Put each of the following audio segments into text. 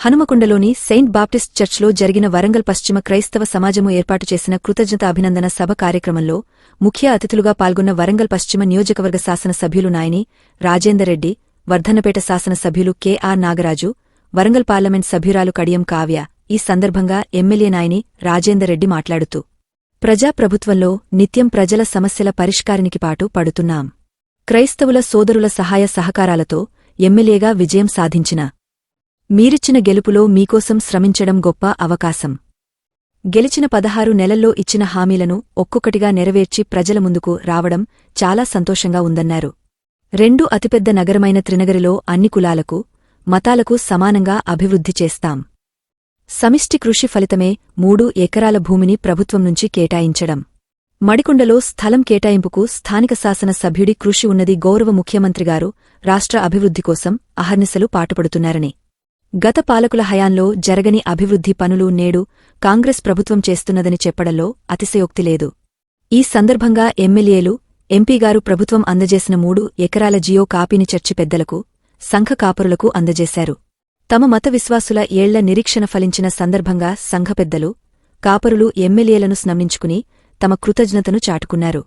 హనుమకొండలోని Saint Baptist చర్చ్లో జరిగిన వరంగల్ పశ్చిమ క్రైస్తవ సమాజము ఏర్పాటు చేసిన కృతజ్ఞత అభినందన సభ కార్యక్రమంలో ముఖ్య అతిథులుగా పాల్గొన్న వరంగల్ పశ్చిమ నియోజకవర్గ శాసన సభ్యులు నాయని రాజేందర్ రెడ్డి వర్ధన్నపేట శాసన సభ్యులు కెఆర్ నాగరాజు వరంగల్ పార్లమెంట్ సభ్యురాలు కడియం కావ్య. ఈ సందర్భంగా ఎమ్మెల్యే నాయని రాజేందర్ రెడ్డి మాట్లాడుతూ ప్రజాప్రభుత్వంలో నిత్యం ప్రజల సమస్యల పరిష్కారానికి పాటు పడుతున్నాం. క్రైస్తవుల సోదరుల సహాయ సహకారాలతో ఎమ్మెల్యేగా విజయం సాధించిన మీరిచ్చిన గెలుపులో మీకోసం శ్రమించడం గొప్ప అవకాశం. గెలిచిన పదహారు నెలల్లో ఇచ్చిన హామీలను ఒక్కొక్కటిగా నెరవేర్చి ప్రజల ముందుకు రావడం చాలా సంతోషంగా ఉందన్నారు. రెండు అతిపెద్ద నగరమైన త్రినగరిలో అన్ని కులాలకు మతాలకు సమానంగా అభివృద్ధి చేస్తాం. సమిష్టి కృషి ఫలితమే మూడు ఎకరాల భూమిని ప్రభుత్వం నుంచి కేటాయించడం. మడికొండలో స్థలం కేటాయింపుకు స్థానిక శాసన సభ్యుడి కృషి ఉన్నది గౌరవ ముఖ్యమంత్రిగారు రాష్ట్ర అభివృద్ధి కోసం అహర్నిశలు పాటుపడుతున్నారని. గత పాలకుల హయాంలో జరగని అభివృద్ధి పనులు నేడు కాంగ్రెస్ ప్రభుత్వం చేస్తున్నదని చెప్పడంలో అతిశయోక్తి లేదు. ఈ సందర్భంగా ఎమ్మెల్యేలు ఎంపీగారు ప్రభుత్వం అందజేసిన మూడు ఎకరాల జియో కాపీని చర్చి పెద్దలకు సంఘ కాపరులకు అందజేశారు. తమ మత విశ్వాసుల ఏళ్ళ నిరీక్షణ ఫలించిన సందర్భంగా సంఘ పెద్దలు కాపరులు ఎమ్మెల్యేలను స్నమించుకుని తమ కృతజ్ఞతను చాటుకున్నారు.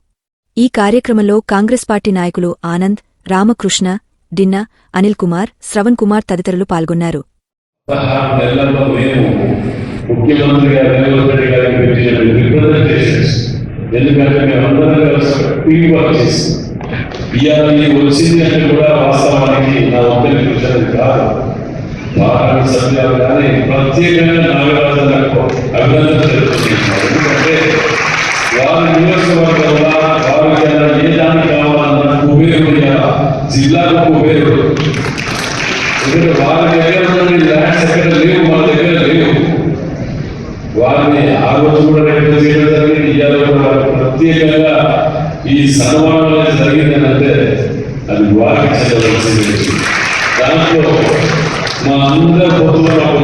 ఈ కార్యక్రమంలో కాంగ్రెస్ పార్టీ నాయకులు ఆనంద్ రామకృష్ణ డిన్న అనిల్ కుమార్ శ్రవణ్ కుమార్ తదితరులు పాల్గొన్నారు. పదహారు నెలల్లో మేము ముఖ్యమంత్రి గారు రేవంత్ రెడ్డి గారికి పెట్టిన రిప్రజెంటేషన్స్ ఎందుకంటే మేము అందరం కలిసి టీం వర్క్ చేస్తాం ఇవాళ వచ్చింది అంటే కూడా వాస్తవానికి నా ఒక్కరి కూర్చొని కాదు. పార్లమెంట్ సభ్యులు కానీ ప్రత్యేకంగా నాగరాజులకు అభినందన తెలుపుతున్నాను ఎందుకంటే వారి నియోజకవర్గంలో వారికి ఏ దానికి కావాలన్నా కుబేరుడు జిల్లాకు కుబేరుడు ఎందుకంటే వాళ్ళ దగ్గర ల్యాండ్స్ ఎక్కడ లేవు మన దగ్గర లేవు. వారిని ఆ రోజు కూడా రేపు చేయడం జరిగింది? ఇవాళ కూడా ప్రత్యేకంగా ఈ సన్మానం జరిగిందని అంటే అది వారికి చెందవలసింది దాంట్లో మా అందరి పొత్తులో నాకు